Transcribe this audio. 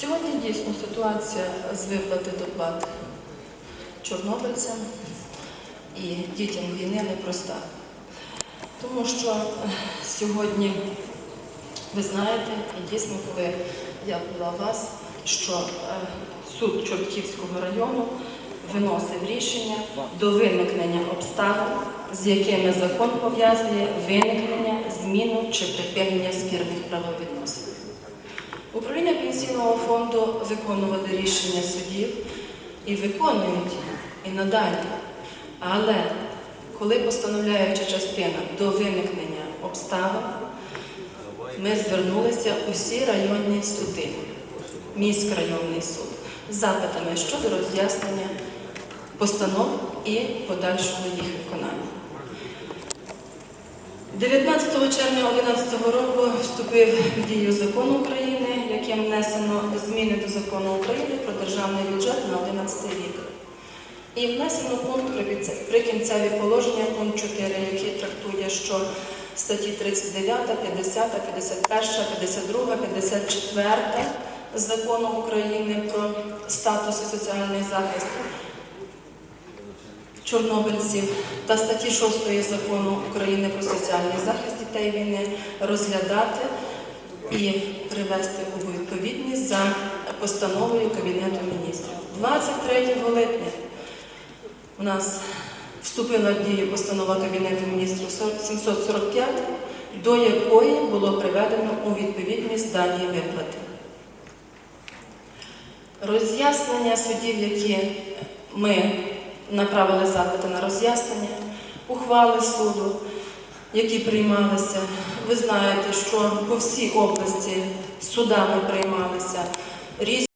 Сьогодні дійсно ситуація з виплати доплат чорнобильцям і дітям війни непроста. Тому що е, сьогодні, ви знаєте, і дійсно, коли я була у вас, що е, суд Чортківського району виносив рішення до виникнення обставин, з якими закон пов'язує виникнення, зміну чи припинення спірних правовідносин. Управління пенсійного фонду виконували рішення судів і виконують і надалі. Але коли постановляюча частина до виникнення обставин, ми звернулися у всі районні суди, міськрайонний суд, з запитами щодо роз'яснення постанов і подальшого їх виконання. 19 червня 2011 року вступив в дію закон України, яким внесено зміни до закону України про державний бюджет на 2011 рік. І внесено пункт «Прикінце- прикінцеві положення, пункт 4, який трактує, що статті 39, 50, 51, 52, 54 закону України про статус і соціальний захист чорнобильців та статті 6 закону України про соціальний захист дітей війни розглядати і привести у відповідність за постановою Кабінету міністрів. 23 липня у нас вступила в дію постанова Кабінету міністрів 745, до якої було приведено у відповідність дані виплати. Роз'яснення судів, які ми направили запити на роз'яснення, ухвали суду, які приймалися. Ви знаєте, що по всій області судами приймалися різні.